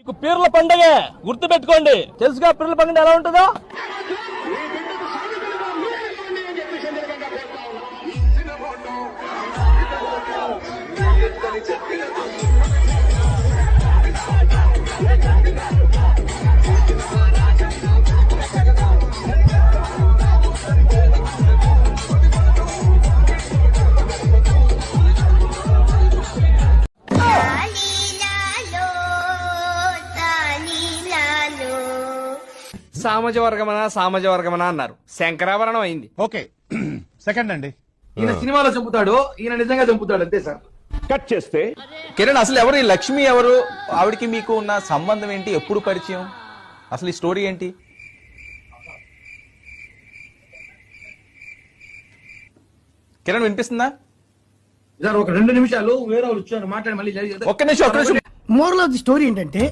మీకు పీర్ల పండుగ గుర్తు పెట్టుకోండి తెలుసుగా పీర్ల పండుగ ఎలా ఉంటుందో సామాజ వర్గమనా సామాజ వర్గమనా అన్నారు. శంకరాభరణం అయింది. ఓకే. సెకండ్ అండి. ఈయన సినిమాలో చంపుతాడు ఈయన నిజంగా చంపుతాడు అంతే సార్. కట్ చేస్తే? కిరణ్ అసలు ఎవరు ఈ లక్ష్మి ఎవరు? ఆవిడకి మీకు ఉన్న సంబంధం ఏంటి? ఎప్పుడు పరిచయం? అసలు ఈ స్టోరీ ఏంటి? కిరణ్ వినిపిస్తుందా? సార్ ఒక రెండు నిమిషాలు వేరే వాళ్ళు వచ్చారు మాట్లాడి మళ్ళీ ఒక్క నిమిషం ఒక్క నిమిషం. మోరల్ ఆఫ్ ది స్టోరీ ఏంటంటే